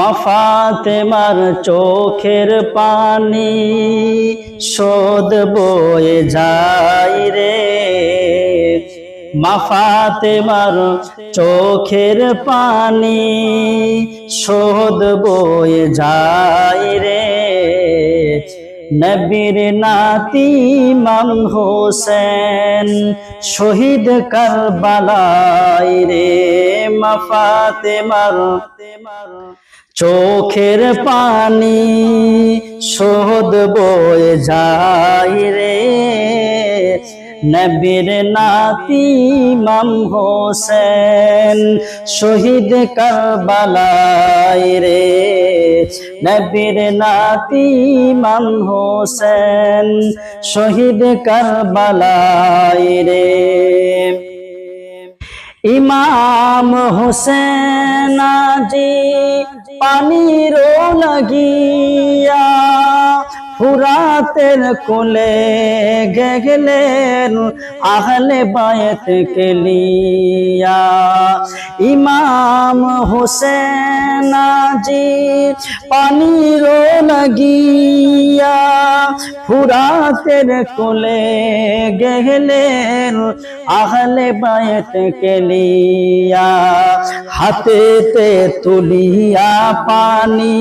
মাফাতে মার চোখের পানি শোধ বয়ে যায় রে। মাফাতে মার চোখের পানি শোধ বয়ে যায় রে। নবীর নাতি মাম হোসেন শহীদ কারবালায় রে। মাফাতে মার চোখের পানি শোধ বয়ে যায় রে। নবীর নাতি মাম হোসেন শহীদ কারবালায় রে। নবীর নাতি মাম হোসেন শহীদ কারবালায় রে। ইমাম হোসেন আজি পানির লাগিয়া ফুরাতের কোলে গেলেন আহলে বায়ত কেলিয়া। ইমাম হোসেন আজি পানির লাগিয়া ফুরাতের কোলে গেলেন আহলে বায়ত কেলিয়া। হাতেতে তুলিয়া পানি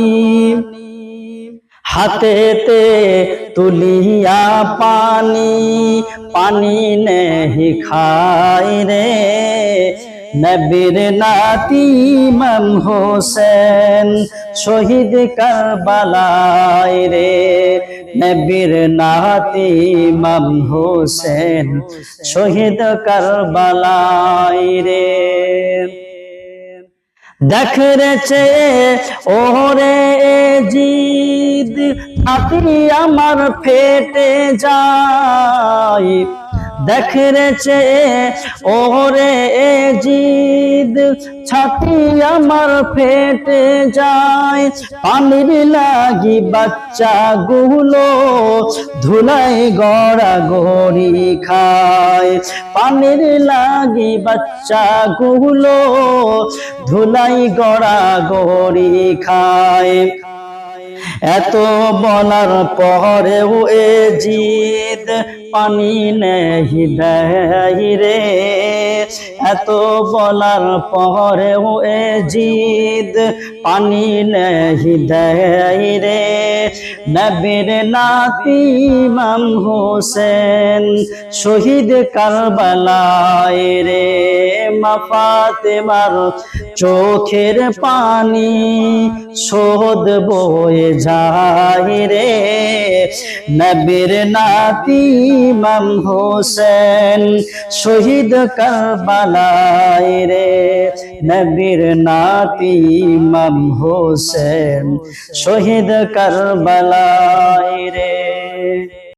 হাতেতে তুলিয়া পানি পানি নেহি খাই রে। নবীর নাতি ইমাম হোসেন শহীদ কারবালায় রে। নবীর নাতি ইমাম হোসেন শহীদ কারবালায় রে। দেখ রেছে ওরে জিদ হাতি আমার ফেটে যায়। দেখ রেছে ওরে জিদ, ছাতি আমার ফেটে যায়। পানির লাগি বাচ্চা গুলো ধুলাই গড়া গড়ি খায়। পানির লাগি বাচ্চা গুলো ধুলাই গড়া গড়ি খায়। এত বলার পরেও এ জিদ পানি নেহি দেয় রে। এত বলার পরেও এ জিদ পানি নেহি দেয় রে। নবীর নাতি ইমাম হোসেন শহীদ কারবালায় রে। মাফাতে মার চোখের পানি শোধ বয়ে যায় রে। নবীর নাতি ইমাম হোসেন শহীদ কারবালায় রে নবীর নাতি ইমাম হোসেন শহীদ কারবালায় রে।